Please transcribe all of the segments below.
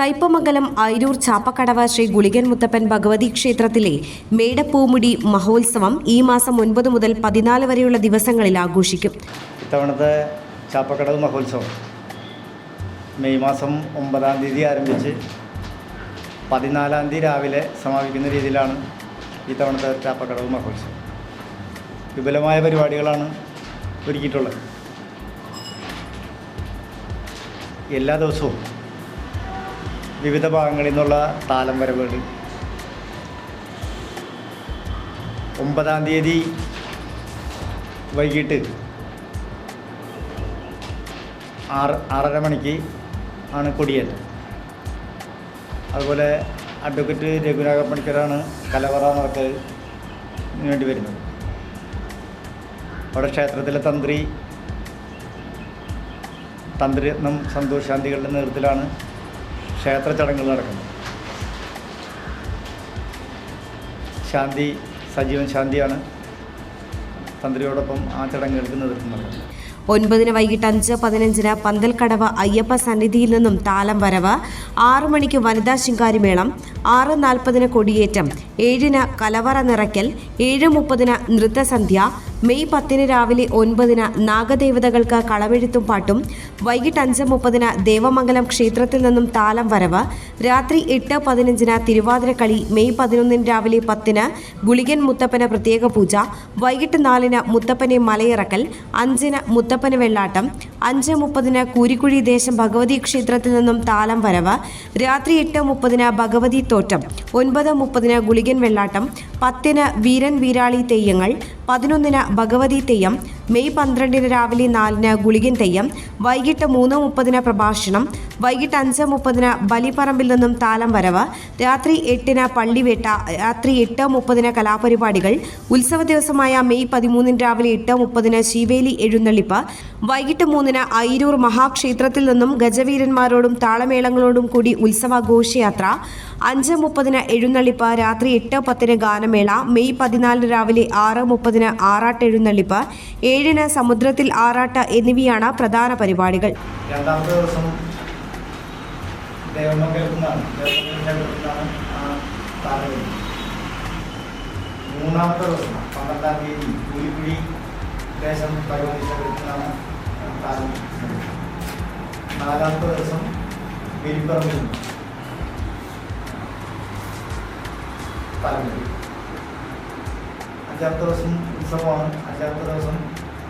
കയ്പമംഗലം അയിരൂർ ചാപ്പക്കടവ ശ്രീ ഗുളികൻ മുത്തപ്പൻ ഭഗവതി ക്ഷേത്രത്തിലെ മേടപ്പൂമുടി മഹോത്സവം ഈ മാസം ഒൻപത് മുതൽ പതിനാല് വരെയുള്ള ദിവസങ്ങളിൽ ആഘോഷിക്കും. ഇത്തവണത്തെ ചാപ്പക്കടവ് മഹോത്സവം മെയ് മാസം ഒമ്പതാം തീയതി ആരംഭിച്ച് പതിനാലാം തീയതി രാവിലെ സമാപിക്കുന്ന രീതിയിലാണ് ഇത്തവണത്തെ ചാപ്പക്കടവ് മഹോത്സവം. വിപുലമായ പരിപാടികളാണ് ഒരുക്കിയിട്ടുള്ളത്. എല്ലാ ദിവസവും വിവിധ ഭാഗങ്ങളിൽ നിന്നുള്ള താലം വരവുകൾ. ഒമ്പതാം തീയതി വൈകിട്ട് ആറ് ആറര മണിക്ക് ആണ് കൊടിയേറ്റം. അതുപോലെ അഡ്വക്കേറ്റ് രഘുനാഥ പണിക്കരാണ് കലവറ നടക്കൽ വേണ്ടി വരുന്നത്. അവിടെ ക്ഷേത്രത്തിലെ തന്ത്രി തന്ത്രി സന്തോഷ് ശാന്തികളുടെ നേതൃത്വത്തിലാണ് ക്ഷേത്ര ചടങ്ങുകൾ നടക്കുന്നത് ശാന്തി സജീവൻ ശാന്തിയാണ് തന്ത്രിയോടൊപ്പം ആ ചടങ്ങുകൾക്ക് നേതൃത്വം നൽകുന്നത് ഒൻപതിന് വൈകിട്ട് അഞ്ച് പതിനഞ്ചിന് പന്തൽക്കടവ് അയ്യപ്പ സന്നിധിയിൽ നിന്നും താലം വരവ് ആറ് മണിക്ക് വനിതാ ശിങ്കാരിമേളം ആറ് നാൽപ്പതിന് കൊടിയേറ്റം ഏഴിന് കലവറ നിറയ്ക്കൽ ഏഴ് മുപ്പതിന് നൃത്തസന്ധ്യ മെയ് പത്തിന് രാവിലെ ഒൻപതിന് നാഗദേവതകൾക്ക് കളമെഴുത്തും പാട്ടും വൈകിട്ട് അഞ്ച് മുപ്പതിന് ദേവമംഗലം ക്ഷേത്രത്തിൽ നിന്നും താലം വരവ് രാത്രി എട്ട് പതിനഞ്ചിന് തിരുവാതിരക്കളി മെയ് പതിനൊന്നിന് രാവിലെ പത്തിന് ഗുളികൻ മുത്തപ്പന് പ്രത്യേക പൂജ വൈകിട്ട് നാലിന് മുത്തപ്പനെ മലയിറക്കൽ അഞ്ചിന് മുത്തപ്പന് വെള്ളാട്ടം അഞ്ച് മുപ്പതിന് കൂരിക്കുഴി ദേശം ഭഗവതി ക്ഷേത്രത്തിൽ നിന്നും താലം വരവ് രാത്രി എട്ട് മുപ്പതിന് ഭഗവതി തോറ്റം ഒൻപത് മുപ്പതിന് ഗുളികൻ വെള്ളാട്ടം പത്തിന് വീരൻ വീരാളി തെയ്യങ്ങൾ പതിനൊന്നിന് ഭഗവതി തെയ്യം മെയ് പന്ത്രണ്ടിന് രാവിലെ നാലിന് ഗുളികൻ തെയ്യം വൈകിട്ട് മൂന്ന് മുപ്പതിന് പ്രഭാഷണം വൈകിട്ട് അഞ്ച് മുപ്പതിന് ബലിപ്പറമ്പിൽ നിന്നും താലം വരവ് രാത്രി എട്ടിന് പള്ളിവേട്ട രാത്രി എട്ട് മുപ്പതിന് കലാപരിപാടികൾ ഉത്സവ ദിവസമായ മെയ് പതിമൂന്നിന് രാവിലെ എട്ട് മുപ്പതിന് ശിവേലി എഴുന്നള്ളിപ്പ് വൈകിട്ട് മൂന്നിന് ഐരൂർ മഹാക്ഷേത്രത്തിൽ നിന്നും ഗജവീരന്മാരോടും താളമേളങ്ങളോടും കൂടി ഉത്സവഘോഷയാത്ര അഞ്ച് മുപ്പതിന് എഴുന്നള്ളിപ്പ് രാത്രി എട്ട് പത്തിന് ഗാനമേള മെയ് പതിനാലിന് രാവിലെ ആറ് മുപ്പതിന് ആറാട്ട് എഴുന്നള്ളിപ്പ് ഏഴിന് സമുദ്രത്തിൽ ആറാട്ട് എന്നിവയാണ് പ്രധാന പരിപാടികൾ. രണ്ടാമത്തെ ദിവസം ദേവമംഗലത്തു നിന്നാണ് ദേവമംഗലം ക്ഷേത്രത്തിൽ ആ താരം മൂന്നാമത്തെ ദിവസം പന്ത്രണ്ടാം തീയതി കൂലിക്കുഴി ദേശം നിന്നാണ് താരം നാലാമത്തെ ദിവസം വെലിപ്പറമ്പിൽ താരം അഞ്ചാമത്തെ ദിവസം ഉത്സവമാണ്. അഞ്ചാമത്തെ ദിവസം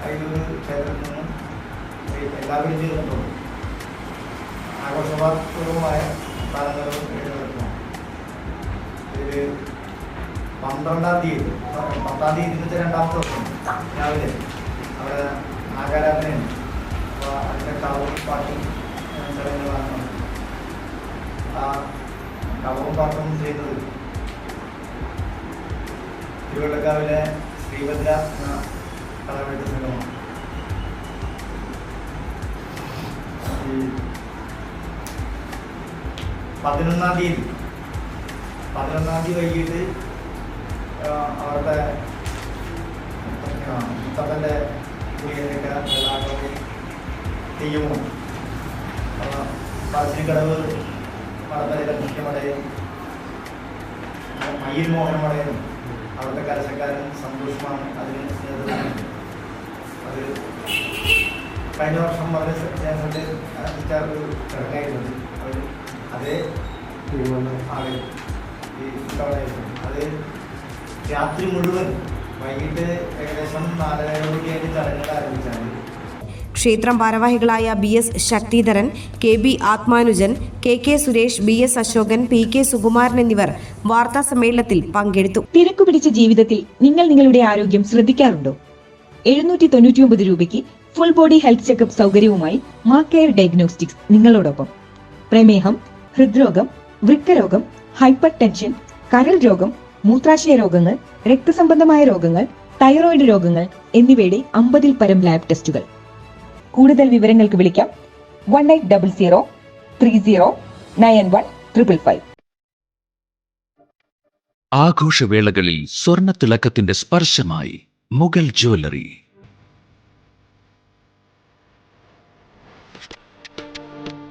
അയ്യൂർ ക്ഷേത്രത്തിൽ നിന്നും എല്ലാവരും ചേർന്നിട്ടുണ്ട് ആഘോഷപൂർവമായ എഴുന്നേൽക്കുമാണ് ഇതിൽ പന്ത്രണ്ടാം തീയതി പത്താം തീയതി ഇരുപത്തി രണ്ടാമത്തെ ദിവസം രാവിലെ അവിടെ നാഗാരാധനയും അപ്പോൾ അതിന്റെ കളവും പാട്ടും ചടങ്ങുകളാണ് ആ കളവും പാട്ടും ചെയ്യുന്നത് തിരുവള്ളക്കാവിലെ ശ്രീഭദ്ര എന്ന കളവെഴുത്ത് സംഘമാണ്. ഈ പതിനൊന്നാം തീയതി. പതിനൊന്നാം തീയതി വൈകിട്ട് അവരുടെ മുത്തപ്പന്റെ കുടിയൊക്കെ വെള്ളാട്ടവും തെയ്യവും പറശ്ശിനിക്കടവ് മടത്തലയിലെ മുഖ്യമടയും മയിൽ മോഹനമടയും അവിടുത്തെ കരശക്കാരൻ സന്തോഷമാണ് അതിന് നേതൃത്വം. അത് കഴിഞ്ഞ വർഷം വളരെ ഞാൻ ഒരു ചടങ്ങായിരുന്നു. അവർ അതേ. ആൾ ഈ ഇത്തവണയായിരുന്നു അത്. രാത്രി മുഴുവൻ വൈകിട്ട് ഏകദേശം നാലരയോടുകൂടിയായിട്ട് ചടങ്ങുകൾ ആരംഭിച്ചാണ്. ക്ഷേത്രം ഭാരവാഹികളായ B S Sakthidharan K B Athmanujan K K Suresh B S Ashokan P K Sukumaran എന്നിവർ വാർത്താ സമ്മേളനത്തിൽ പങ്കെടുത്തു. തിരക്കു പിടിച്ച ജീവിതത്തിൽ നിങ്ങൾ നിങ്ങളുടെ ആരോഗ്യം ശ്രദ്ധിക്കാറുണ്ടോ? എഴുന്നൂറ്റി തൊണ്ണൂറ്റിയൊമ്പത് രൂപയ്ക്ക് ഫുൾ ബോഡി ഹെൽത്ത് ചെക്കപ്പ് സൗകര്യവുമായി മാ കെയർ ഡയഗ്നോസ്റ്റിക്സ് നിങ്ങളോടൊപ്പം. പ്രമേഹം ഹൃദ്രോഗം വൃക്കരോഗം ഹൈപ്പർ ടെൻഷൻ കരൾ രോഗം മൂത്രാശയ രോഗങ്ങൾ രക്തസംബന്ധമായ രോഗങ്ങൾ തൈറോയിഡ് രോഗങ്ങൾ എന്നിവയുടെ അമ്പതിൽ പരം ലാബ് ടെസ്റ്റുകൾ. കൂടുതൽ വിവരങ്ങൾക്ക് വിളിക്കാം. One eight double zero three zero nine one triple five ആഘോഷവേളകളിൽ സ്വർണ തിളക്കത്തിന്റെ സ്പർശമായി മുഗൾ ജ്വല്ലറി.